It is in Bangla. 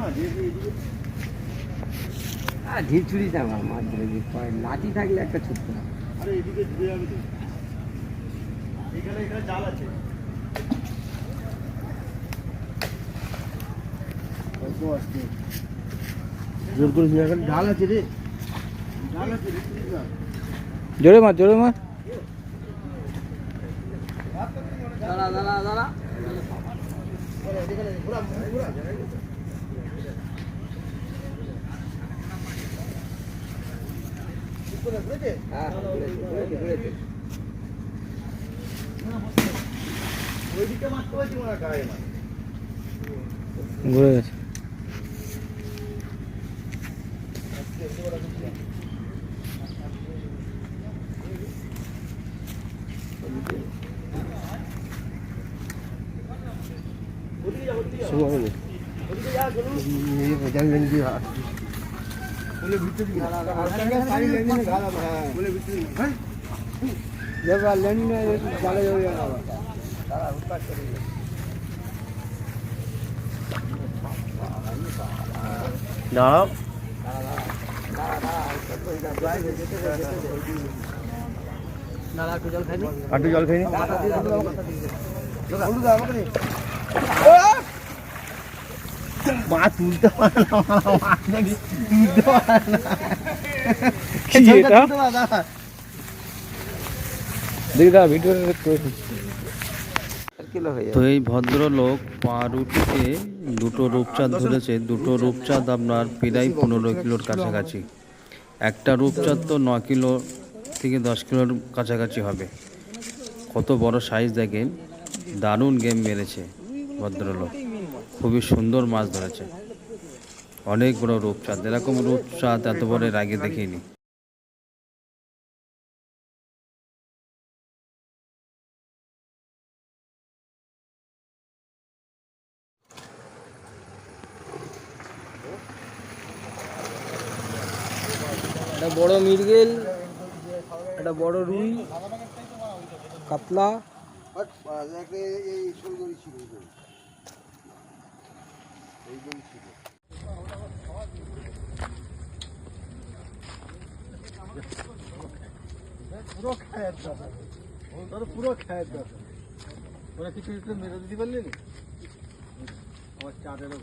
মাছ? এদিকে এদিকে আর যাব মাছ ধরে লাঠি থাকলে একটা ছোট্ট আরে এদিকে ঘুরে যাবে এখানে এখানে জাল আছে। জোর করে এখানে ঢাল আছে রে। ঢাল আছে রে তুই জোরে মার জোরে মার। দাঁড়া দাঁড়া দাঁড়া। ঘোরা, ঘোরা, ঘুরে গেছে শুভ হলো। ওদিকে যা চলুন এই বোঝাল লেনজি হাত। বলে ভিতরে দিকে দাঁড়া, দাঁড়া, দাঁড়া, সারি লেনজি না, দাঁড়া, হ্যাঁ। বলে ভিতরে দিকে হ্যাঁ এবার লেনজি না, এই জালে যাবে না আবার। দাঁড়া, উৎপাত করে দিও। দাঁড়াও দাঁড়া, দাঁড়া, উৎপাত করে দাও, বাইরে যেতে দে, যেতে দে। দাঁড়া, একটু জল খাই মা তুলতে পারে না তুলতে না। কি এটা। দেখি তো এই ভদ্রলোক পাউরুটিতে দুটো রূপচাঁদ ধরেছে। দুটো রূপচাঁদ। আপনার প্রায় পনেরো কিলোর কাছাকাছি। একটা রূপচাঁদ তো ন কিলো থেকে দশ কিলোর কাছাকাছি হবে। কত বড় সাইজ দেখেন। দারুণ গেম মেরেছে ভদ্রলোক। খুবই সুন্দর মাছ ধরেছে। অনেক বড় রূপচাঁদ এরকম রূপচাঁদ এত বড় এর আগে দেখিনি। একটা বড় মিরগেল একটা বড় রুই কাতলা। পুরো খায়ের দাদা তোর পুরো খায়ের দাদা ওরা কিছু মেরে দিতে পারলি আমার চাঁদের